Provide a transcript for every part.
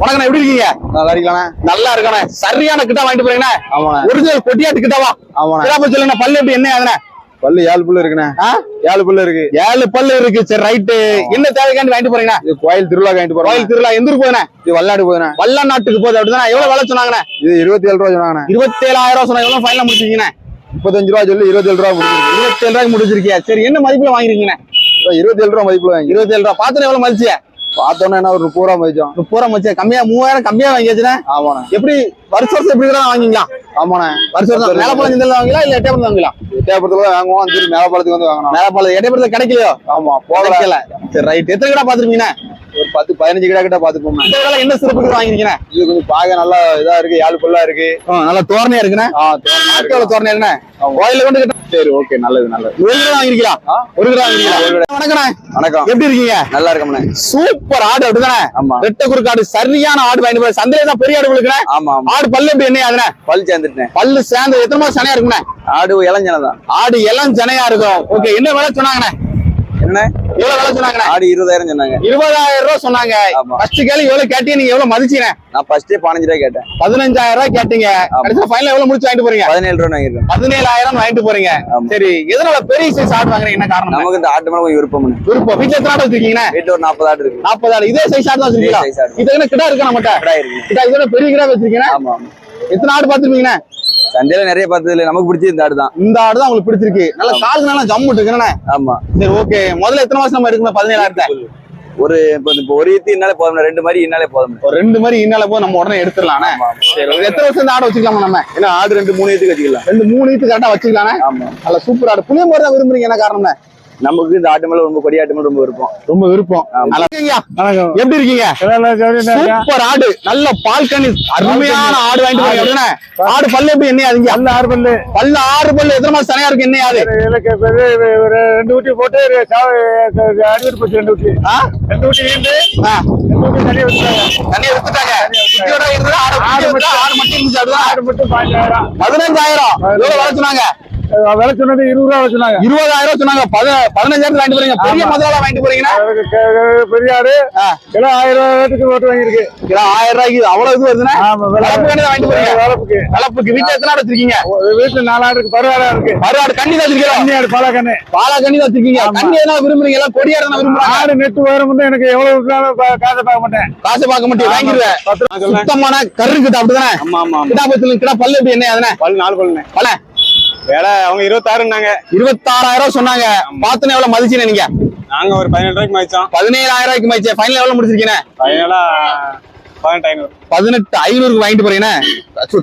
வணக்கம் எப்படி இருக்கீங்க? நல்லா இருக்கலாண்ணே. நல்லா இருக்கானே சரியான கிட்ட வாங்கிட்டு போறீங்கண்ணே. ஆமாண்ணே. ஒரிஜினல் கொட்டியாட்டு கிட்டவா? ஆமாண்ணே. சொல்லுங்க பல்லு எப்படி என்ன ஆகுதுண்ணே? பல்லு ஏழு புல்லு இருக்குண்ணே? ஏழு புல்லு இருக்கு. ஏழு பல்லு இருக்கு சரி ரைட்டு. என்ன தேவைக்காண்டி வாங்கிட்டு போறீங்கண்ணே? இது கோயில் திருவிழா வாங்கிட்டு போறோம். கோயில் திருவிழா எந்த ஊருக்கு போதுண்ணே இது வல்லாடு போகுதுண்ணே. வல்ல நாட்டுக்கு போகுது அப்படிதானே? எவ்வளவு வேலை சொன்னாங்கண்ணே? இது இருபத்தி ஏழு ரூபா சொன்னாங்கண்ணே. இருபத்தேழாயிரம் ரூபா சொன்னாங்க எவ்வளவு ஃபைனல் முடிச்சிருக்கீங்கண்ணே? முப்பத்தஞ்சு ரூபா சொல்லி இருபத்தி ஏழு ரூபா முடிஞ்சிருக்கு இருபத்தேழு ரூபாய்க்கு முடிச்சிருக்கியா? சரி என்ன மதிப்புல வாங்கிருக்கீங்கண்ணே? இருபத்தி ஏழு ரூபா மதிப்புல வாங்கி இருபத்தேழு ரூபா. பாத்துட்டு எவ்வளவு மதிச்சிய? பார்த்தோன்னே என்ன ஒரு ரூபா மதிச்சோம் பூரா மதிச்சியா கம்மியா மூவாயிரம் கம்மியா வாங்கியாச்சுண்ணே? ஆமாண்ணே. எப்படி வருஷ வருஷம் எப்படி கூட வாங்கிங்களா ஆமாண்ணே. வருஷ வருஷம் மேலப்பாளையம் சந்தையில வாங்கிங்களா இல்ல எட்டயபுரத்துல வாங்கிங்களா எட்டயபுரத்துல தான் வாங்குவோம். திரும்பி மேலப்பாளத்துக்கு வந்து வாங்கணும். மேலப்பாளையம். எட்டயபுரத்துல கிடைக்கலையோ? ஆமா போகல. சரி ரைட் எத்தனை கடை பாத்துருப்பீங்கண்ணே ஒரு பத்து பதினஞ்சு கிட்ட கிட்ட பாத்துப்போம் இந்த கடை என்ன சிறப்புக்கு வாங்கிருக்கீங்க இது கொஞ்சம் பார்க்க நல்லா இதா இருக்கு ஏழு புல்லா இருக்கு. நல்லா தோரணையா இருக்குண்ணே? தோரணையா இருக்குண்ணே? கோயில கொண்டு கிட்ட. சரி ஓகே நல்லது நல்லது. ஒரு கிலோ வாங்கிருக்கீங்களா ஆ? ஒரு கிலோ வாங்கிருக்கீங்களா வணக்கண்ணே வணக்கம். எப்படி இருக்கீங்க? நல்லா இருக்கோம்ண்ணே. சூப்பர் ஆடு அப்படிதானே? ஆமா. ரெட்ட குறுக்காடு சரியான ஆடு வாங்கிட்டு போய் சந்தையில தான் பெரிய ஆடு இருக்குண்ணே ஆமா ஆடு பல்லு எப்படி என்ன ஆகுதுண்ணே? பல் சேர்ந்துட்டேன் பல்லு சேர்ந்து எத்தனை மாசம் சனையா இருக்குண்ணே ஆடு இளஞ்சனை தான். ஆடு எல்லாம் சனையா இருக்கும். ஓகே என்ன விலை சொன்னாங்கண்ணே? என்ன எவ்வளவு விலை சொன்னாங்கண்ணே? ஆடு இருபதாயிரம் சொன்னாங்க. இருபதாயிரம் ரூபாய் சொன்னாங்க. ஃபர்ஸ்ட் கேள்வி எவ்வளவு கேட்டீங்க? நீங்க எவ்வளவு மதிச்சீங்க? நான் ஃபர்ஸ்டே பதினஞ்சு ரூபாய் கேட்டேன். பதினஞ்சாயிரம் ரூபாய் கேட்டீங்க. ஆமா. கடைசியா ஃபைனல் எவ்வளவு முடிச்சு வாங்கிட்டு போறீங்க? பதினேழு ரூபா வாங்கிருக்கேன் பதினேழாயிரம் வாங்கிட்டு போறீங்க. சரி எதனால பெரிய சைஸ் ஆடு வாங்குறீங்க? என்ன காரணம்? நமக்கு இந்த ஆட்டு மேல கொஞ்சம் விருப்பம் விருப்பம். வீட்டுல எத்தனை ஆடு வச்சிருக்கீங்க வீட்டுல ஒரு நாற்பது ஆடு இருக்கு. நாற்பது ஆடு. இதே சைஸ் ஆடு தான் வச்சிருக்கீங்களா? இதே என்ன கிடா இருக்கா நம்மகிட்ட? இதோட பெரிய கிடா வச்சிருக்கீங்க எத்தனை ஆடு பாத்துருக்கீங்க சந்தையில நிறைய பார்த்தது இல்ல நமக்கு பிடிச்சது இந்த ஆடு தான். இந்த ஆடு தான் உங்களுக்கு பிடிச்சிருக்கு. நல்ல காலுக்கு நல்லா ஜம்மு இருக்குண்ணே ஆமா. சரி ஓகே. முதல்ல எத்தனை மாசம் நம்ம எடுக்கணும் பதினேழாயிரத்தை. ஒரு இப்போ இப்போ ஒரு ஈத்து இன்னாலே போதும் ரெண்டு மாதிரி இன்னாலே போதும் ஒரு ரெண்டு மாதிரி இன்னால போய் நம்ம உடனே எடுத்துடலாண்ணே. சரி எத்தனை வருஷம் இந்த ஆடு வச்சுக்கலாமா நம்ம? ஏன்னா ஆடு ரெண்டு மூணு ஈத்துக்கு வச்சுக்கலாம் ரெண்டு மூணு ஈத்து கரெக்டா வச்சுக்கலாண்ணே. ஆமா. நல்ல சூப்பர் ஆடு. புளிய மாதிரி தான் விரும்புறீங்க என்ன காரணம்ண்ணே? நமக்கு இந்த ஆட்டு மேல ரொம்ப கொடி ஆட்டு மேல ரொம்ப விருப்பம். ரொம்ப விருப்பம். எப்படி இருக்கீங்க? சூப்பர் ஆடு. நல்ல பால் கனி அருமையான ஆடு வாங்கிட்டு? ஆடு பல்லு எப்படி என்ன அதுங்க நல்ல ஆறு பல்லு. பல்லு ஆறு பல்லு. எத்தனை மாசம் தனியா இருக்கு என்ன ஆடு? ரெண்டு ஊட்டி போட்டு அறுபது போச்சு ரெண்டு ஊட்டி. ஆ? ரெண்டு ஊட்டி இருந்து ஆ, ரெண்டு ஊட்டி தனியாக வச்சுட்டாங்க தனியா வித்துட்டாங்க. குட்டியோட இருந்தது ஆடு மட்டும் ஆடு மட்டும் பதினஞ்சாயிரம். எவ்வளவு வர சொன்னாங்க? விலை சொன்னது இருபது ரூபா வச்சுனாங்க இருபதாயிரம் சொன்னாங்க. பத- பதினஞ்சாயிரத்து வாங்கிட்டு போறீங்க. பெரிய. முதலாளா வாங்கிட்டு போறீங்கன்னா பெரிய ஆடு. ஆ. கிலோ ஆயிரம் ரூபாய்க்கு ஓட்டு வாங்கியிருக்கு. கிலோ ஆயிரம் ரூபாய்க்கு அவ்வளவு இது வருதுன்னா வாங்கிட்டு போறீங்க. வளர்ப்புக்கு. வளர்ப்புக்கு வீட்டுல எத்தனை ஆடு வச்சிருக்கீங்க? வீட்டுல நாலு ஆடு இருக்கு. பருவாடா இருக்கு. கண்ணி தான் வச்சிருக்கீங்க கண்ணி ஆடு பல கண்ணு. பாலா கண்ணி தான் வச்சிருக்கீங்க. கண்ணி எதனா விரும்புறீங்க? எல்லாம் கொடியா இருந்தா விரும்புறாங்க. ஆடு நெட்டு உயரம் வந்து எனக்கு எவ்வளவு காசை பார்க்க மாட்டேன். காசு பார்க்க மாட்டேன் வாங்கிடுவேன். ரூபா. சுத்தமான கரு கிட்ட அப்படிதானே? ஆமா ஆமா கிட்டா பத்துல கிட்டா பல்லு எப்படி? என்ன அதுனே நாலு பல விலை அவங்க இருபத்தாறுனாங்க இருபத்தாறாயிரம் சொன்னாங்க. பாத்துன்னு எவ்வளவு மதிச்சீங்க நீங்க? நாங்க ஒரு பதினேழு ரூபாய்க்கு மதிச்சோம். பதினேழாயிரம் ரூபாய்க்கு மதிச்சே. ஃபைனல் எவ்வளவு முடிச்சிருக்கீங்க? பதினேழா பதினெட்டு ஐநூறு. பதினெட்டு ஐநூறுக்கு வாங்கிட்டு போறீங்கண்ணே.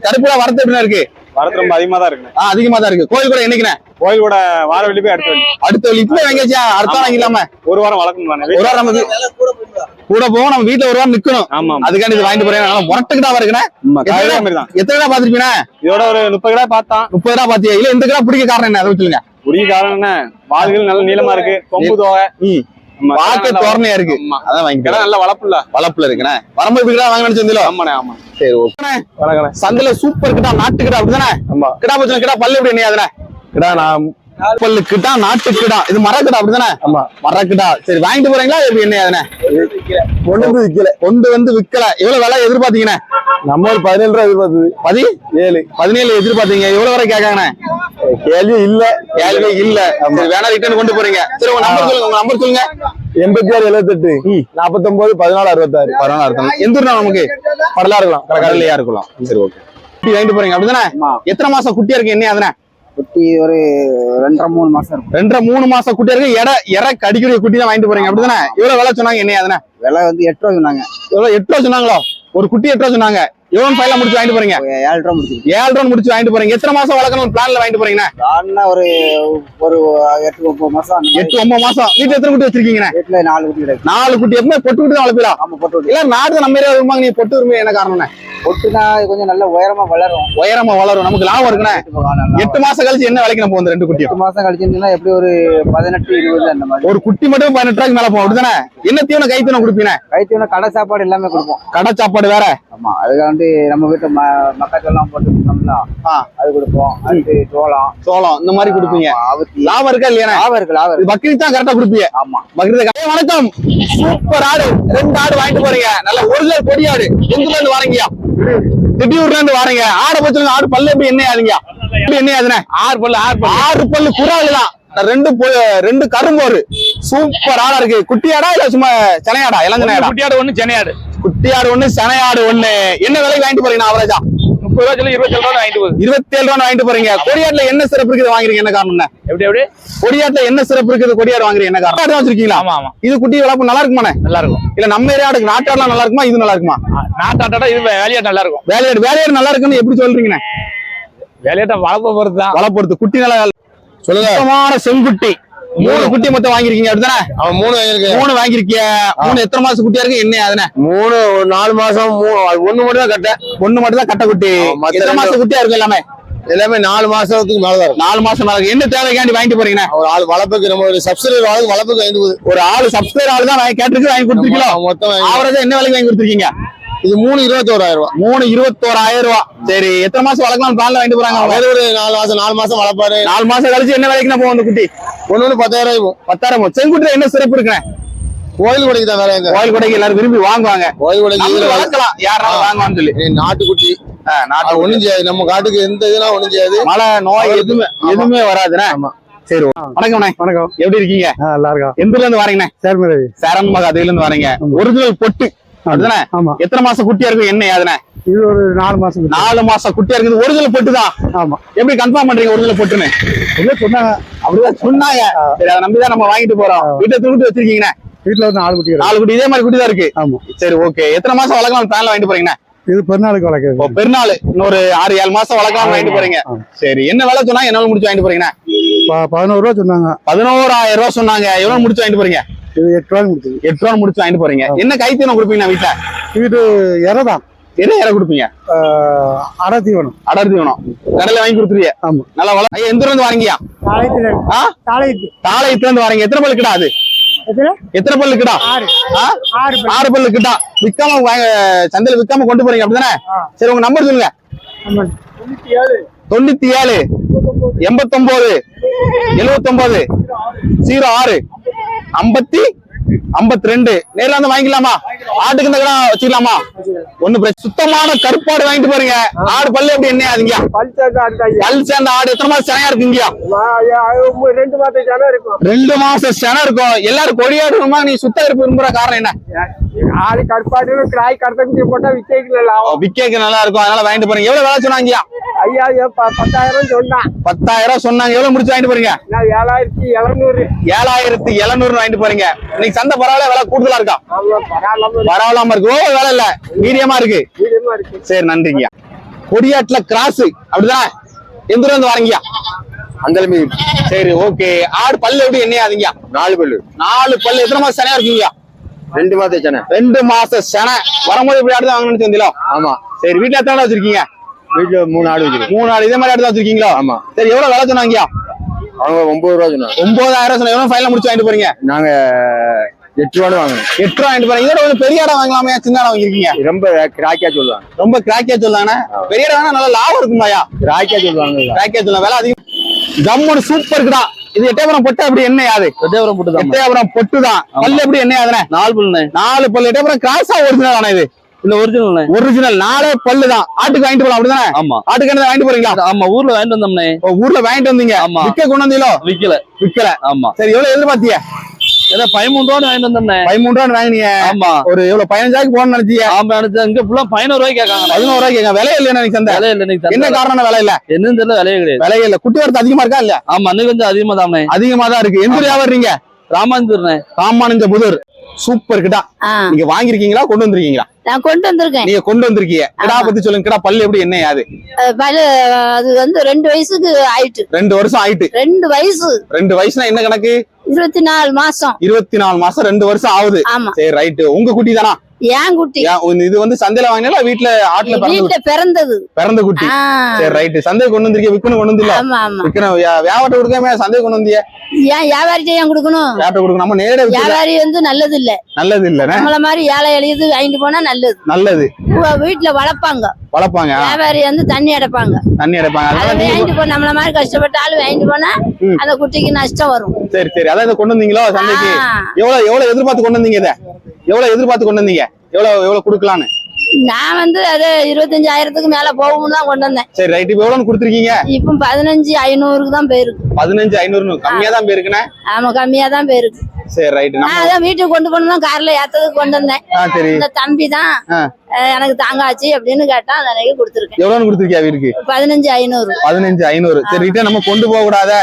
கருப்புல வரது எப்படிண்ணே இருக்கு? வரது ரொம்ப அதிகமா தான் இருக்குண்ணே. ஆ அதிகமா தான் இருக்கு. கோயில் கூட என்னைக்குண்ணே? கோயில் கூட வார வெள்ளி போய் அடுத்த வெள்ளி அடுத்த வழி. இப்பவே வாங்கியாச்சா. அடுத்த வாரம் வாங்கிக்கலாம ஒரு வாரம் வளர்க்கணும் ஒரு வாரம் நம்ம வீ- கூட போவோம் நம்ம வீட்டுல ஒரு வாரம் நிக்கணும். அதுக்காண்டி இது வாங்கிட்டு போறேன். மாதிரி தான் எத்தனை கிடா பாத்திருப்பீங்க இதோட ஒரு முப்பது கிலோ பார்த்தான். முப்பது ரூபா பாத்தியா இல்ல இந்த கிடா பிடிக்க காரணம் என்ன? அதை சொல்லுங்க. உரிய காரணம் என்ன? வால்கள் நல்ல நீளமா இருக்கு. கொம்பு தோகை. கிடா நல்லா தோரணையா இருக்கு. அதான் வாங்கிக்கலாம் கிடா நல்ல வளர்ப்புல வளப்புல இருக்குண்ணே. வரும்போது இப்படி கிடா வாங்கணும்னு சொந்தீங்களோ ஆமாண்ணே ஆமா. சரி ஓகே. வணக்கம் சந்தையில சூப்பர் கிட்டா நாட்டு கிடா அப்படிதானே? ஆமா. கிடா பச்சனை கிடா பல்லு எப்படி என்ன கிடா நான் பல்லு கிட்டா நாட்டு கிடா இது மர கிடா அப்படிதானே ஆமா. மர கிடா சரி வாங்கிட்டு போறீங்களா எப்படி என்ன அதுனே கொண்டு வந்து விக்கல. கொண்டு வந்து விக்கல. எவ்வளவு விலை எதிர்பார்த்தீங்கண்ணே? நம்ம ஒரு பதினேழு ரூபா எதிர்பார்த்தது. பதி? ஏழு. பதினேழு எதிர்பார்த்தீங்க. எவ்வளவு வரை கேட்காங்கண்ணே? கேள்வி இல்ல. கேள்வி இல்ல. வேணா ரிட்டர்ன் கொண்டு போறீங்க. சரி உங்க நம்பர் சொல்லுங்க உங்க நம்பர் சொல்லுங்க. எண்பத்தி ஆறு எழுபத்தெட்டு நாற்பத்தொன்பது பதினாலு அறுபத்தாறு. பரவாயில்ல அர்த்தம் எந்த நமக்கு? படலா இருக்கலாம் கடலையா இருக்கலாம் சரி ஓகே. குட்டி வாங்கிட்டு போறீங்க அப்படிதானே எத்தனை மாசம் குட்டியா இருக்கு என்ன அதுனே குட்டி ஒரு ரெண்டரை மூணு மாசம் இருக்கும். ரெண்டரை மூணு மாசம் குட்டியா இருக்கு. எடை இற கடிக்கிற குட்டி தான் வாங்கிட்டு போறீங்க. அப்படிதானே? இவ்வளவு விலை சொன்னாங்க என்ன அதுனே? விலை வந்து எட்டு ரூபா சொன்னாங்க. எவ்வளவு? எட்டு ரூபா சொன்னாங்களோ? ஒரு குட்டி எட்டு ரூபா சொன்னாங்க. எவ்வளவு ஃபைல முடிச்சு வாங்கிட்டு போறீங்க? ஏழு ரூபா முடிச்சிருக்கு. ஏழு ரூபா முடிச்சு வாங்கிட்டு போறீங்க. எத்தனை மாசம் வளர்க்கணும் பிளான்ல வாங்கிட்டு போறீங்க ஆடுனா ஒரு ஒரு எட்டு ஒன்பது மாசம். எட்டு ஒன்பது மாசம். வீட்டுல எத்தனை குட்டி வச்சிருக்கீங்க வீட்டுல நாலு குட்டி நாலு குட்டி. எப்பவுமே பொட்டு குட்டி தான் வளர்ப்பீங்களா ஆமா பொட்டு குட்டி. இல்ல நாடு நம்ம ஏரியா விரும்பாங்க நீ பொட்டு விரும்பி என்ன காரணம் பொட்டுனா கொஞ்சம் நல்ல உயரமா வளரும். உயரமா வளரும். நமக்கு லாபம் இருக்குண்ணே. வீட்டு எட்டு மாசம் கழிச்சு என்ன விலைக்கு நம்ம வந்து ரெண்டு குட்டியும் எட்டு மாசம் கழிச்சுன்னா எப்படி ஒரு பதினெட்டு இருபது அந்த மாதிரி. ஒரு குட்டி மட்டும் பதினெட்டு ரூபாய்க்கு மேல போகும். அப்படிதானே? என்ன தீவனம் கை தீவனம் கொடுப்பீங்க கைத்தீவனம் கடை சாப்பாடு எல்லாமே கொடுப்போம். கடை சாப்பாடு வேற? ஆமா அதுக்காக வந்து நம்ம வீட்டு ம மக்காச்சோளம் போட்டு கொடுத்தோம்ல. அது கொடுப்போம். அடுத்து சோளம். சோளம் இந்த மாதிரி கொடுப்பீங்க. அவுத்தி லாபம் இருக்கா இல்லையா? லாபம் இருக்கு லாபம் பக்ரீத் தான் கரெக்டா கொடுப்பீங்க. ஆமா. பக்ரீத் வணக்கம். சூப்பர் ஆடு. ரெண்டு ஆடு வாங்கிட்டு போறீங்க. நல்ல ஒரிஜினல் கொடி ஆடு. எங்க இருந்து வாரீங்க? திடீர்ல இருந்து வாரீங்க. ஆடை பத்தி ஆடு பல்லு எப்படி என்ன எப்படி என்ன ஆகுதுண்ணே ஆறு பல்லு ஆறு பல்லு. ஆறு பல்லு குறாலு தான். ரெண்டு ரெண்டு கரும்போரு. சூப்பர் ஆடா இருக்கு. குட்டியாடா இல்ல சும்மா சென்னையாடா இளஞ்சனையாடா? குட்டியாடு ஒண்ணு சென்னையாடு குட்டியாடு ஒண்ணு செனையாடு ஒண்ணு. என்ன விலைக்கு வாங்கிட்டு போறீங்க அவரேஜா முப்பது ரூபா சொல்லி இருபத்தி ரூபா வாங்கிட்டு போகுது. இருபத்தி ஏழு ரூபா வாங்கிட்டு போறீங்க. கொடியாட்டுல என்ன சிறப்பு இருக்குது? வாங்குறீங்க என்ன காரணம் எப்படி எப்படி? கொடியாட்டுல என்ன சிறப்பு இருக்குது? கொடியாடு வாங்குறீங்க என்ன காரணம்? வச்சிருக்கீங்களா? ஆமா ஆமா. இது குட்டி வளர்ப்பு நல்லா இருக்குமாண்ணே நல்லா இருக்கும் இல்ல நம்ம ஏரியாடுக்கு நாட்டாடுலாம் நல்லா இருக்குமா இது நல்லா இருக்குமா நாட்டாட்டா இது வேலையாட்டு நல்லா இருக்கும் வேலையாடு வேலையாடு நல்லா இருக்குன்னு எப்படி சொல்றீங்கண்ணே? வேலையாட்ட வளர்ப்ப பொறுத்து தான். வளப்பொறுத்து குட்டி நல்லா சொல்லுங்க. சுத்தமான செங்குட்டி. மூணு குட்டி மொத்தம் வாங்கிருக்கீங்க அப்படிதானே அவன் மூணு வாங்கியிருக்கு மூணு வாங்கிருக்கீங்க மூணு எத்தனை மாசம் குட்டியா இருக்கு என்ன அதுனே? மூணு ஒரு நாலு மாசம் ஒண்ணு மட்டும் தான் கட்ட ஒண்ணு மட்டும் தான் கட்டை குட்டி. எத்தனை மாசம் குட்டியா இருக்கு எல்லாமே? எல்லாமே நாலு மாசத்துக்கு மேலதான் இருக்கும் நாலு மாசம் மேல. என்ன தேவைக்காண்டி வாங்கிட்டு போறீங்கண்ணே ஒரு ஆள் வளர்ப்புக்கு நம்ம ஒரு சப்சிடரி வாழ்க்கை வளர்ப்புக்கு வாங்கிட்டு ஒரு ஆளு சப்ஸ்கிரைபர் ஆளு தான் வாங்கி கேட்டிருக்கு வாங்கி கொடுத்துருக்கீங்களோ? மொத்தம் அவரது என்ன விலைக்கு வாங்கி கொடுத்துருக்கீங்க? இது மூணு இருபத்தோராயிரம் ரூபாய் மூணு இருபத்தோராயிரம் ரூபாய் சரி எத்தனை மாசம் வளர்க்கலாம் பிளான்ல வாங்கிட்டு போறாங்க ஒரு நாலு மாசம் நாலு மாசம் வளர்ப்பாரு. நாலு மாசம் கழிச்சு என்ன விலைக்கு போகும் அந்த குட்டி? ஒண்ணு ஒண்ணு பத்தாயிரம் ரூபாய் பத்தாயிரம் செங்குட்டில என்ன சிறப்பு இருக்குண்ணே? கோயில் கொடைக்கு தான் வேற எங்க கோயில் கொடைக்கு எல்லாரும் விரும்பி வாங்குவாங்க. கோயில் கொடைக்கு வளர்க்கலாம் யாராலும் வாங்குவான்னு சொல்லி. நாட்டுக்குட்டி. நாட்டு ஒண்ணும் செய்யாது. நம்ம காட்டுக்கு எந்த இதெல்லாம் ஒண்ணும் செய்யாது. மழை நோய் எதுவுமே எதுவுமே வராதுண்ணே. ஆமா. சரி வணக்கம்ண்ணே. வணக்கம். எப்படி இருக்கீங்க? நல்லா இருக்கா எந்த ஊர்ல இருந்து வரீங்கண்ணே? சேர்மதேவி சேரன் மகாதேவில இருந்து வரீங்க. ஒரிஜினல் பொட்டு. அதுதானே? ஆமா. எத்தனை மாசம் குட்டியா இருக்கும் என்ன அதுனே இது ஒரு நாலு மாசம் நாலு மாசம் குட்டியா இருக்குது. ஒரிஜினல் பொட்டு தான் ஆமா. எப்படி கன்ஃபார்ம் பண்றீங்க ஒரிஜினல் பொட்டுன்னு? சொன்னாங்க? அப்படிதான் சொன்னாங்க. சரி அதை நம்பிதான் நம்ம வாங்கிட்டு போறோம். வீட்டை தூக்கிட்டு வச்சிருக்கீங்கண்ணே. வீட்டுல வந்து நாலு குட்டி. நாலு குட்டி இதே மாதிரி குட்டி தான் இருக்கு. ஆமா. சரி ஓகே எத்தனை மாசம் வளர்க்கலாம் பிளான்ல வாங்கிட்டு போறீங்கண்ணே? இது பெருநாளுக்கு வளர்க்குறது. இப்போ பெருநாள். இன்னொரு ஆறு ஏழு மாசம் வளர்க்கலாம் வாங்கிட்டு போறீங்க. சரி என்ன விலை சொன்னா என்னால முடிச்சு வாங்கிட்டு போறீங்கண்ணே? பதினோரு ரூபா சொன்னாங்க. பதினோராயிரம் ரூபாய் சொன்னாங்க. எவ்வளவு முடிச்சு வாங்கிட்டு போறீங்க? இது எட்டு ரூபாய்க்கு முடிச்சது. எட்டு ரூபா முடிச்சு வாங்கிட்டு போறீங்க. என்ன கைத்தீவனம் கொடுப்பீங்க வீட்டுல வீட்டு இறதான் என்ன இறை கொடுப்பீங்க? அடை தீவனம். அடர் தீவனம். கடையில வாங்கி கொடுத்துருவீங்க ஆமா. நல்லா வள ஐயா, எந்த ஊர்ல இருந்து. ஆ? தாளையத்து. தாளையத்துல இருந்து வாரீங்க. எத்தனை பல்லு கிடா அது? எத்தனை? பல்லு கிடா ஆறு. ஆ? ஆறு பல்லு. கிட்டா விக்காம வாங்க சந்தையில விக்காம கொண்டு போறீங்க அப்படிதானே? சரி உங்க நம்பர் சொல்லுங்க. தொண்ணூத்தி ஏழு. எண்பத்தொன்பது எழுவத்தொன்பது ஜீரோ ஆறு. ஐம்பத்தி ஐம்பத்தி ரெண்டு நேர்ல வந்து வாங்கிக்கலாமா? ஆட்டுக்கு இந்த கடை வச்சுக்கலாமா? ஒண்ணு சுத்தமான கருப்பாடு வாங்கிட்டு போறீங்க. ஆடு பல்லு எப்படி என்ன ஆகுதுங்க பல் சேர்ந்த ஆடு எத்தனை மாசம் சனையா இருக்குங்கயா ரெண்டு மாதம் ஜனம் இருக்கும். ரெண்டு மாசம் சென இருக்கும். எல்லாரும் கொடியாடு விரும்புமா நீ சுத்த இருப்பு விரும்புற காரணம் என்ன? ஆளு கற்பாடு கிராய் கடத்தக்குட்டி போட்டா விற்கலாம் விக்கேக்கு நல்லா இருக்கும். அதனால வாங்கிட்டு போறீங்க. எவ்வளவு வேலை சொன்னாங்கயா ஐயா பத்தாயிரம் சொன்னான் பத்தாயிரம் சொன்னாங்க. எவ்வளவு முடிச்சு வாங்கிட்டு போறீங்க? நான் ஏழாயிரத்தி எழுநூறு. ஏழாயிரத்தி எழுநூறு வாங்கிட்டு போறீங்க. இன்னைக்கு சந்தை பரவாயில்ல விலை கூடுதலா இருக்கா? பரவாயில்லாம இருக்கு. ஓ வேலை இல்ல. மீடியமா இருக்கு. மீடியமா இருக்கு. சரி நன்றிங்க கொடியாட்டுல கிராஸ். அப்படிதானே? எந்த இருந்து வரீங்கயா அந்தலமி சரி ஓகே. ஆடு பல்லு எப்படி என்னையாதீங்க நாலு பல்லு. நாலு பல்லு. எத்தனை மாசம் சனையா இருக்கீங்க ரெண்டு மாசம் சென்னை ரெண்டு மாசம் செனை. வரும்போது இப்படி ஆடு தான் வாங்கணும்னு தெரிஞ்சலோ ஆமா. சரி வீட்டுல எத்தனை வச்சிருக்கீங்க? வீட்டுல மூணு ஆடு வச்சிருக்கு. மூணு ஆடு இதே மாதிரி ஆடு தான் வச்சிருக்கீங்களோ? ஆமா. சரி எவ்வளவு வேலை சொன்னாங்கயா அவங்க ஒன்பது ரூபா சொன்னாங்க. ஒன்பதாயிரம் சொன்ன எவ்வளவு ஃபைனல் முடிச்சு வாங்கிட்டு போறீங்க? நாங்க எட்டு ரூபான்னு வாங்கணும் எட்டு ரூபா வாங்கிட்டு போறீங்க. இதோட கொஞ்சம் பெரிய இடம் வாங்கலாமே? சின்ன இடம் வாங்கிருக்கீங்க? ரொம்ப கிராக்கியா சொல்லுவாங்க. ரொம்ப கிராக்கியா சொல்லாங்கண்ணே பெரிய இடம் வேணா நல்லா லாபம் இருக்குமாயா கிராக்கியா சொல்லுவாங்க. கிராக்கியா சொல்லலாம் விலை அதிகம். ஜம்முன்னு சூப்பர் இருக்குடா. இது எட்டயபுரம் பொட்டு அப்படி என்ன யாது எட்டயபுரம் போட்டு எட்டயபுரம் பொட்டு தான். பல்லு எப்படி என்ன யாதுனே நாலு பல்லுண்ணே நாலு பல்லு. எட்டயபுரம் கிராஸா ஒரிஜினல் ஆனா இது. இல்ல ஒரிஜினல்ண்ணே ஒரிஜினல் நாலே பல்லு தான் ஆட்டுக்கு வாங்கிட்டு போலாம் அப்படிதானே? ஆமா. ஆட்டுக்கு வாங்கிட்டு போறீங்களா? ஆமா ஊர்ல வாங்கிட்டு வந்தோம்னே ஊர்ல வாங்கிட்டு வந்தீங்க. ஆமா. விக்க கொண்டு வந்தீங்களோ? விக்கல. விக்கல. ஆமா. சரி எவ்வளவு எதிர்பார்த்தீங்க? ஏன்னா பதிமூணு ரூபான்னு வாங்கிட்டு வந்தோம்னே பதிமூணு ரூபா வாங்கினீங்க. ஆமா. ஒரு எவ்வளவு பதினஞ்சாயிரம் போகணும்னு நினைச்சீங்க? ஆமா எனக்கு இங்க ஃபுல்லா பதினோரு ரூபாய்க்கு கேட்காங்க. பதினோரு ரூபாய்க்கு கேட்க விலை இல்லையா எனக்கு சந்தை? விலை இல்ல இன்னைக்கு என்ன. காரணம் விலை இல்ல? என்னன்னு தெரியல விலையே கிடையாது. விலை இல்ல. குட்டி வரத்து அதிகமா இருக்கா இல்ல ஆமா இன்னைக்கு கொஞ்சம் அதிகமா தானே அதிகமா தான் இருக்கு எந்த வியாபாரீங்க? ராமாந்தூர்ண்ணே ராமானுஜ புதூர் சூப்பர் கிட்டா. ஆ, நீங்க வாங்கிருக்கீங்களா கொண்டு வந்திருக்கீங்களா? நான் கொண்டு வந்திருக்கேன். நீங்க கொண்டு வந்திருக்கீங்க. கிடா பத்தி சொல்லுங்க கிடா பல்லு எப்படி என்ன யாது அஹ் பல அது வந்து ரெண்டு வயசுக்கு ஆயிட்டு. ரெண்டு வருஷம் ஆயிட்டு. ரெண்டு வயசு. ரெண்டு வயசுனா என்ன கணக்கு? இருபத்தி நாலு மாசம். இருபத்தி நாலு மாசம் ரெண்டு வருஷம் ஆகுது. சரி ரைட்டு. உங்க குட்டி தானா? ஏன் குட்டி. இது வந்து சந்தையில வாங்கினா வீட்டுல ஆட்டுல வீட்டுல பிறந்தது. பிறந்த குட்டி. சரி ரைட்டு சந்தை கொண்டு வந்திருக்கீங்க விக்கணும் கொண்டு வந்தில்ல ஆமா ஆமா. விக்கணும் வியாபாரம் கொடுக்காம சந்தை கொண்டு வந்திய? ஏன் வியாபாரிட்ட ஏன் கொடுக்கணும்? வியாபாரம் கொடுக்கணும். நம்ம வித்து வியாபாரி வந்து நல்லது இல்ல நல்லது இல்லைண்ணே நம்மள மாதிரி ஏழை எளியது வாங்கிட்டு போனா நல்லது. நல்லது. வீட்டுல வளர்ப்பாங்க. வளர்ப்பாங்க. வியாபாரி வந்து தண்ணி அடைப்பாங்க தண்ணி அடைப்பாங்க அதை அதனால வாங்கிட்டு போ நம்மள மாதிரி கஷ்டப்பட்ட ஆளு வாங்கிட்டு போனா. அந்த குட்டிக்கு நஷ்டம் வரும். சரி சரி. அதான் இதை கொண்டு வந்தீங்களோ சந்தைக்கு. எவ்வளவு எவ்வளவு எதிர்பார்த்து கொண்டு வந்தீங்க இதை? எவ்வளவு எதிர்பார்த்து கொண்டு வந்தீங்க? எவ்வளவு எவ்வளவு கொடுக்கலான்னு நான் வந்து அது இருபத்தஞ்சாயிரத்துக்கு மேல போகும்னு தான் கொண்டு வந்தேன். சரி ரைட் இப்போ எவ்வளவு கொடுத்துருக்கீங்க? இப்ப பதினஞ்சு ஐநூறுக்கு தான் போயிருக்கு. பதினஞ்சு ஐநூறு கம்மியா தான் போயிருக்குண்ணே? ஆமா கம்மியா தான் போயிருக்கு. சரி ரைட் நான் அதான் வீட்டுக்கு கொண்டு போனோம் கார்ல ஏத்ததுக்கு கொண்டு வந்தேன். இந்த தம்பி தான் எனக்கு தாங்காச்சு அப்படின்னு கேட்டா அந்த அன்னைக்கு கொடுத்துருக்கேன். எவ்வளவு கொடுத்துருக்கியா வீட்டுக்கு? பதினஞ்சு ஐநூறு. பதினஞ்சு ஐநூறு. சரி ரிட்டர்ன் நம்ம கொண்டு போக கூடாத?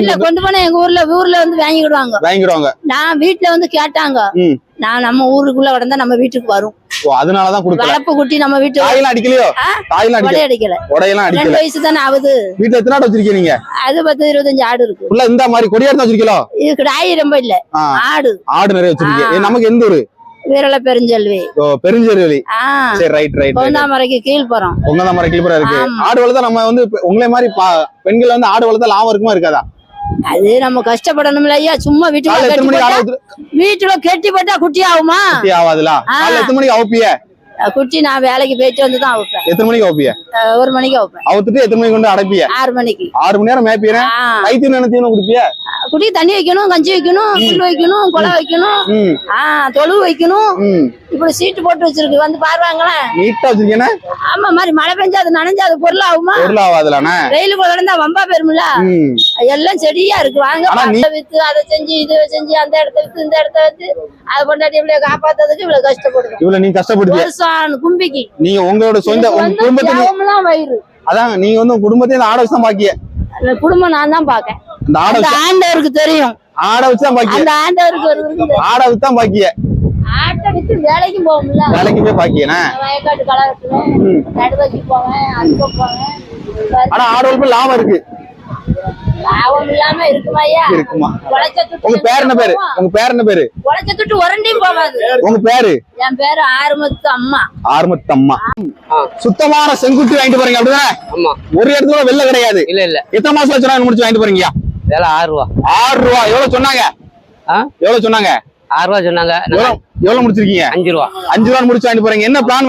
இல்ல கொண்டு போனா எங்க ஊர்ல ஊர்ல வந்து வாங்கிடுவாங்க. வாங்கிடுவாங்க. நான் வீட்டுல வந்து கேட்டாங்க. நான் நம்ம ஊருக்குள்ள கிடந்தா நம்ம வீட்டுக்கு வரும். ஓ அதனாலதான் கொடுக்கல. வளர்ப்பு குட்டி நம்ம வீட்டுக்கு தாயெல்லாம் அடிக்கலையோ? ஆ? தாயெல்லாம் அடிக்கல. அடிக்கல. உடையெல்லாம் ரெண்டு அடிக்கல வயசு தானே ஆகுது. வீட்டுல எத்தனை ஆடு வச்சிருக்கீங்க நீங்க? அது பத்து இருபத்தஞ்சு ஆடு இருக்கு. உள்ள இந்த மாதிரி கொடியாடு வச்சிருக்கீங்களோ? இதுக்கு டாய் ரொம்ப இல்ல. ஆடு. ஆடு நிறைய வச்சிருக்கீங்க. நமக்கு எந்த ஊரு? வீரல பெருஞ்செல்வி. ஓ பெருஞ்சேரி ஆஹ் சரி ரைட் ரைட் ரைட் கொண்டாமரைக்கு கீழ் போறோம் உங்க தான் மரம் கிளிப்பரா இருக்கு. ஆடு வளர்த்தா நம்ம வந்து உங்களை மாதிரி பெண்கள் வந்து ஆடு வளர்த்தா லாபம் இருக்குமா இருக்காதா? அது நம்ம கஷ்டப்படணும்ல ஐயா. சும்மா வீட்டுல வீட்டுல கெட்டி போட்டா குட்டி ஆகுமா? ஆகாதுல எத்தனை மணிக்கு அவுப்பிய குட்டி நான் வேலைக்கு போயிட்டு வந்து தான் வைப்பேன் எத்தனை மணிக்கு அவுப்பிய? அஹ் ஒரு மணிக்கு வைப்பேன் அவுத்துட்டு எத்தனை மணிக்கு கொண்டு அடைப்பிய? ஆறு மணிக்கு. ஆறு மணி நேரம் கைத்தீவனம் என்ன தீவனம் குடிப்பிய? குட்டிக்கு தண்ணி வைக்கணும் கஞ்சி வைக்கணும் புல் வைக்கணும் குலை வைக்கணும். தொழு வைக்கணும். இப்படி சீட்டு போட்டு வச்சிருக்கு. வந்து பாருவாங்களேன் நீட்டா வச்சிருக்கேனே ஆமா மாதிரி மழை பெஞ்சா அது நனைஞ்சா அது பொருள் ஆகுமா? பொருள் ஆகாதுலாண்ணே வெயிலுக்குள்ள கிடந்தா வம்பா பெருமில்ல எல்லாம் செடியா இருக்கு. வாங்க நீ- வித்து அதை செஞ்சு இதை செஞ்சு அந்த இடத்த வித்து இந்த இடத்த வித்து அதை கொண்டாடி இவ்வளவு காப்பாத்துறதுக்கு இவ்வளவு கஷ்டப்படுது. இவ்வளவு நீங்க கஷ்டப்படுத்திய? வருஷம் கும்பிக்கு. நீங்க உங்களோட சொந்த உங்க குடும்பத்தை வயிறு. அதான் நீங்க வந்து குடும்பத்தையும் ஆடை வச்சு தான் பாக்கிய. குடும்பம் நான் தான் பாக்கேன். இந்த ஆண்டவருக்கு தெரியும். ஆடை வச்சு தான் பாக்கிய. அந்த ஆண்டவருக்கு. ஆடை வச்சு தான் பாக்கிய. ஆட்டை வித்து வேலைக்கும் போகும்ல வேலைக்கு போய் வயக்காட்டு நடுவைக்கு போவேன் போவேன். ஆனா ஆடு வளர்ப்பு லாபம் இருக்கு. லாபம் இல்லாம இருக்குமா ஐயா? இருக்குமா? உழைச்ச துட்டு உங்க பேர் என்ன பேரு? உங்க பேர் என்ன பேரு? உழைச்ச துட்டு உரண்டியும் போகாது உங்க பேரு? என் பேரு ஆறுமுத்து அம்மா. ஆர்மத்தம்மா சுத்தமான செங்குட்டி வாங்கிட்டு போறீங்க அப்படிதானே? ஒரு இடத்துல வெள்ள கிடையாது. இல்ல இல்ல. எத்தனை மாசம் வச்சு முடிச்சு வாங்கிட்டு போறீங்க? வேலை ஆறு ரூபா. ஆறு ரூபா. எவ்வளவு சொன்னாங்க? எவ்வளவு சொன்னாங்க? ஆறு ரூபா சொன்னாங்க. எவ்வளவு எவ்வளவு முடிச்சிருக்கீங்க? அஞ்சு ரூபா. அஞ்சு ரூபா முடிச்சு வாங்கிட்டு போறீங்க. என்ன பிளான்